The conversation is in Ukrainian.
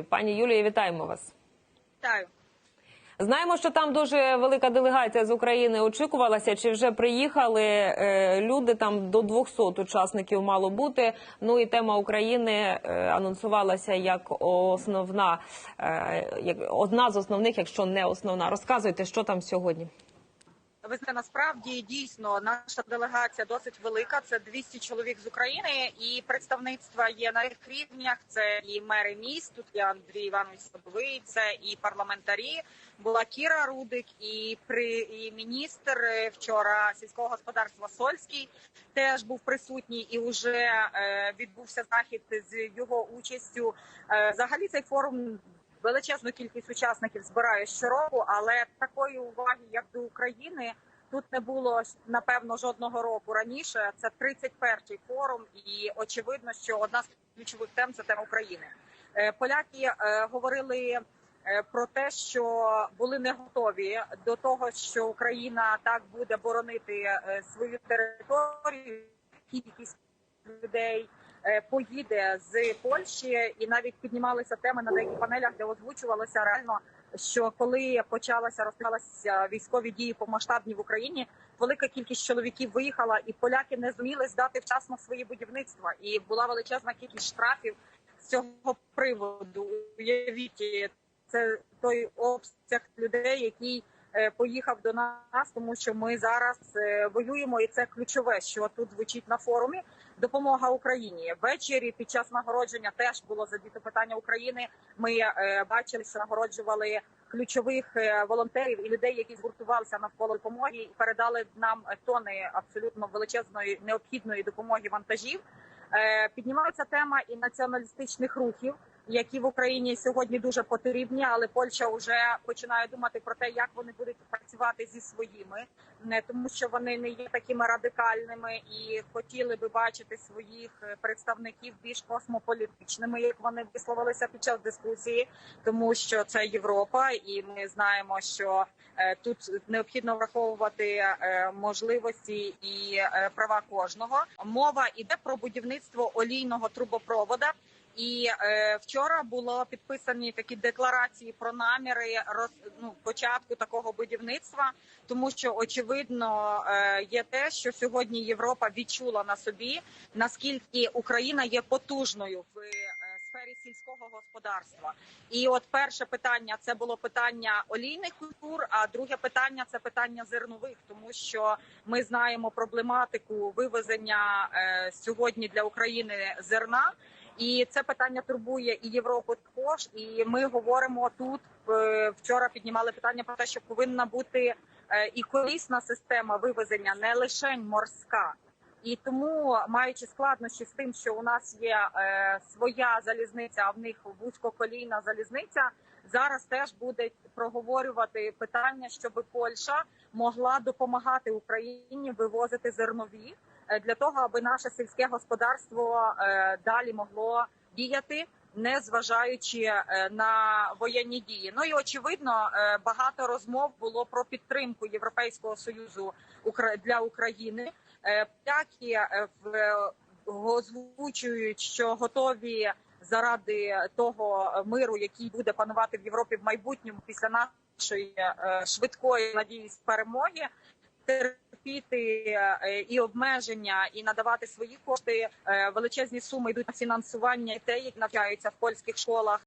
Пані Юлія, вітаємо вас. Вітаю. Знаємо, що там дуже велика делегація з України очікувалася. Чи вже приїхали е, люди? Там до 200 учасників мало бути. Ну і тема України е, анонсувалася як основна, е, як одна з основних, якщо не основна. Розказуйте, що там сьогодні. Ви знаєте, насправді дійсно наша делегація досить велика. Це 200 чоловік з України, і представництва є на різних рівнях. Це і мери міст. Тут є Андрій Іванович Садовий, це і парламентарі. Була Кіра Рудик, і при і міністр е, вчора сільського господарства Сольський теж був присутній, і вже е, відбувся захід з його участю. Е, взагалі цей форум величезну кількість учасників збирає щороку, але такої уваги, як до України, тут не було напевно жодного року раніше. Це 31-й форум, і очевидно, що одна з ключових тем це тема України. Е, Поляки е, говорили. е, Про те, що були не готові до того, що Україна так буде боронити свою територію, кількість людей поїде з Польщі, і навіть піднімалися теми на деяких панелях, де озвучувалося реально, що коли почалася розпочалися військові дії повномасштабні в Україні, велика кількість чоловіків виїхала, і поляки не зуміли здати вчасно свої будівництва. І була величезна кількість штрафів з цього приводу. Уявіть, це той обсяг людей, який е, поїхав до нас, тому що ми зараз е, воюємо, і це ключове, що тут звучить на форумі. Допомога Україні ввечері під час нагородження теж було задіто питання України. Ми е, бачили, що нагороджували ключових е, волонтерів і людей, які згуртувалися навколо допомоги, і передали нам тони абсолютно величезної необхідної допомоги вантажів. Е, Піднімається тема і націоналістичних рухів, які в Україні сьогодні дуже потрібні, але Польща вже починає думати про те, як вони будуть працювати зі своїми, не тому, що вони не є такими радикальними і хотіли би бачити своїх представників більш космополітичними, як вони висловилися під час дискусії, тому що це Європа, і ми знаємо, що е, тут необхідно враховувати е, можливості і е, права кожного. Мова іде про будівництво олійного трубопровода. І е, вчора було підписані такі декларації про наміри роз, ну, початку такого будівництва, тому що очевидно е, є те, що сьогодні Європа відчула на собі наскільки Україна є потужною в е, сфері сільського господарства. І от перше питання це було питання олійних культур. А друге питання це питання зернових, тому що ми знаємо проблематику вивезення е, сьогодні для України зерна. І це питання турбує і Європу також. І ми говоримо тут. Вчора піднімали питання про те, що повинна бути е, і колісна система вивезення, не лише морська. І тому, маючи складнощі з тим, що у нас є е, своя залізниця, а в них вузькоколійна залізниця, зараз теж будуть проговорювати питання, щоб Польща могла допомагати Україні вивозити зернові е, для того, аби наше сільське господарство е, далі могло діяти. Не зважаючи е, на воєнні дії, ну і очевидно, е, багато розмов було про підтримку Європейського союзу для України. Е, Поляки е, в- озвучують, що готові заради того миру, який буде панувати в Європі в майбутньому після нашої е, швидкої надіюсь перемоги. Терпіти е, і обмеження, і надавати свої кошти. Е, Величезні суми йдуть на фінансування дітей, які навчаються в польських школах.